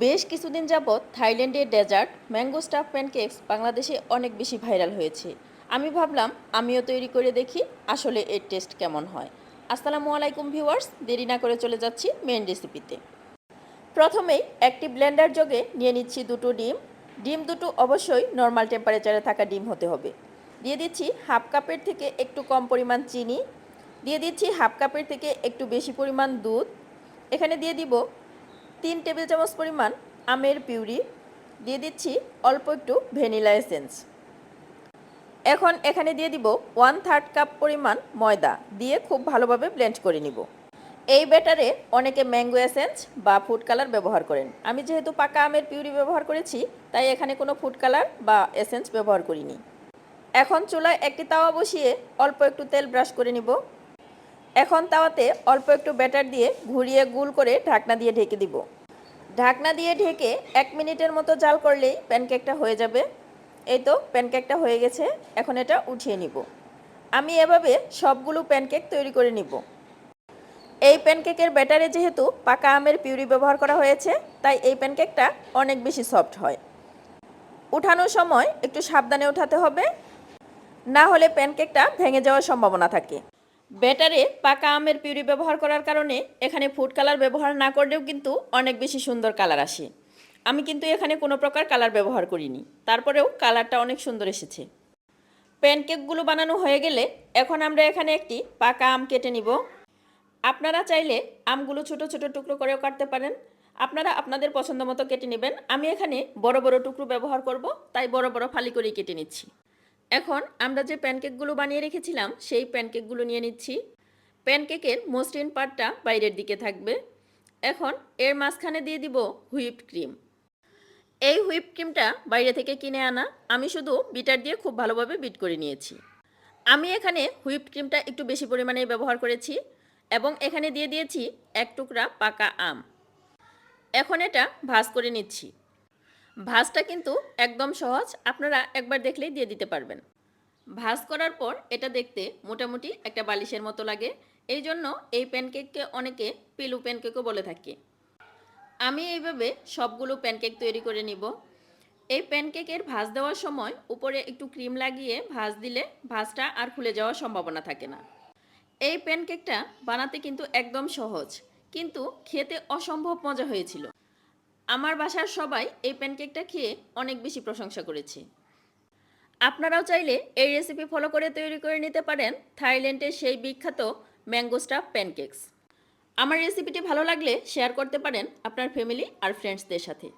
বেশ কিছুদিন যাবৎ থাইল্যান্ডের ডেজার্ট, ম্যাঙ্গো স্টাফ প্যানকেকস বাংলাদেশে অনেক বেশি ভাইরাল হয়েছে। আমি ভাবলাম, আমিও তৈরি করে দেখি আসলে এর টেস্ট কেমন হয়। আসসালামু আলাইকুম ভিউয়ার্স, দেরি না করে চলে যাচ্ছি মেন রেসিপিতে। প্রথমেই একটি ব্লেন্ডার যোগে নিয়ে নিচ্ছি দুটো ডিম। ডিম দুটো অবশ্যই নর্মাল টেম্পারেচারে থাকা ডিম হতে হবে। দিয়ে দিচ্ছি হাফ কাপের থেকে একটু কম পরিমাণ চিনি। দিয়ে দিচ্ছি হাফ কাপের থেকে একটু বেশি পরিমাণ দুধ। এখানে দিয়ে দিব তিন টেবিল চামচ পরিমাণ আমের পিউরি দিয়ে দিচ্ছি অল্প একটু ভ্যানিলা এসেন্স। এখন এখানে দিয়ে দিব ওয়ান থার্ড কাপ পরিমাণ ময়দা দিয়ে খুব ভালোভাবে ব্লেন্ড করে নিব। এই ব্যাটারে অনেকে ম্যাঙ্গো এসেন্স বা ফুড কালার ব্যবহার করেন। আমি যেহেতু পাকা আমের পিউরি ব্যবহার করেছি, তাই এখানে কোনো ফুড কালার বা এসেন্স ব্যবহার করিনি। এখন চুলায় একটি তাওয়া বসিয়ে অল্প একটু তেল ব্রাশ করে নিব। এখন তাওয়াতে অল্প একটু ব্যাটার দিয়ে ঘুরিয়ে গুল করে ঢাকনা দিয়ে ঢেকে দিব। ঢাকনা দিয়ে ঢেকে এক মিনিটের মতো জাল করলেই প্যানকেকটা হয়ে যাবে। এই তো প্যানকেকটা হয়ে গেছে, এখন এটা উঠিয়ে নিব। আমি এভাবে সবগুলো প্যানকেক তৈরি করে নিব। এই প্যানকেকের ব্যাটারে যেহেতু পাকা আমের পিউরি ব্যবহার করা হয়েছে, তাই এই প্যানকেকটা অনেক বেশি সফট হয়। উঠানোর সময় একটু সাবধানে উঠাতে হবে, না হলে প্যানকেকটা ভেঙে যাওয়ার সম্ভাবনা থাকে। ব্যাটারে পাকা আমের পিউরি ব্যবহার করার কারণে এখানে ফুড কালার ব্যবহার না করলেও কিন্তু অনেক বেশি সুন্দর কালার আসে। আমি কিন্তু এখানে কোনো প্রকার কালার ব্যবহার করিনি। তারপরেও কালারটা অনেক সুন্দর এসেছে। প্যানকেকগুলো বানানো হয়ে গেলে এখন আমরা এখানে একটি পাকা আম কেটে নিব। আপনারা চাইলে আমগুলো ছোট ছোট টুকরো করেও কাটতে পারেন। আপনারা আপনাদের পছন্দ মতো কেটে নেবেন। আমি এখানে বড় বড় টুকরো ব্যবহার করব, তাই বড় বড় ফালি করেই কেটে নিচ্ছি। এখন আমরা যে প্যানকেকগুলো বানিয়ে রেখেছিলাম, সেই প্যানকেকগুলো নিয়ে নিচ্ছি। প্যানকেকের মসৃণ পার্টটা বাইরের দিকে থাকবে। এখন এর মাঝখানে দিয়ে দিব হুইপড ক্রিম। এই হুইপ ক্রিমটা বাইরে থেকে কিনে আনা। আমি শুধু বিটার দিয়ে খুব ভালোভাবে বিট করে নিয়েছি। আমি এখানে হুইপ ক্রিমটা একটু বেশি পরিমাণে ব্যবহার করেছি এবং এখানে দিয়ে দিয়েছি এক টুকরা পাকা আম। এখন এটা ভাজ করে নিচ্ছি। ভাজটা কিন্তু একদম সহজ, আপনারা একবার দেখলেই দিয়ে দিতে পারবেন। ভাজ করার পর এটা দেখতে মোটামুটি একটা বালিশের মতো লাগে। এই জন্য এই প্যানকেককে অনেকে পিলু প্যানকেকও বলে থাকে। আমি এইভাবে সবগুলো প্যানকেক তৈরি করে নিব। এই প্যানকেকের ভাজ দেওয়ার সময় উপরে একটু ক্রিম লাগিয়ে ভাজ দিলে ভাজটা আর খুলে যাওয়ার সম্ভাবনা থাকে না। এই প্যানকেকটা বানাতে কিন্তু একদম সহজ, কিন্তু খেতে অসম্ভব মজা হয়েছিল। আমার বাসার সবাই এই প্যানকেকটা খেয়ে অনেক বেশি প্রশংসা করেছে। আপনারাও চাইলে এই রেসিপি ফলো করে তৈরি করে নিতে পারেন থাইল্যান্ডের সেই বিখ্যাত ম্যাঙ্গো স্টাফ প্যানকেকস আমার রেসিপিটি ভালো লাগলে শেয়ার করতে পারেন আপনার ফ্যামিলি আর ফ্রেন্ডসদের সাথে।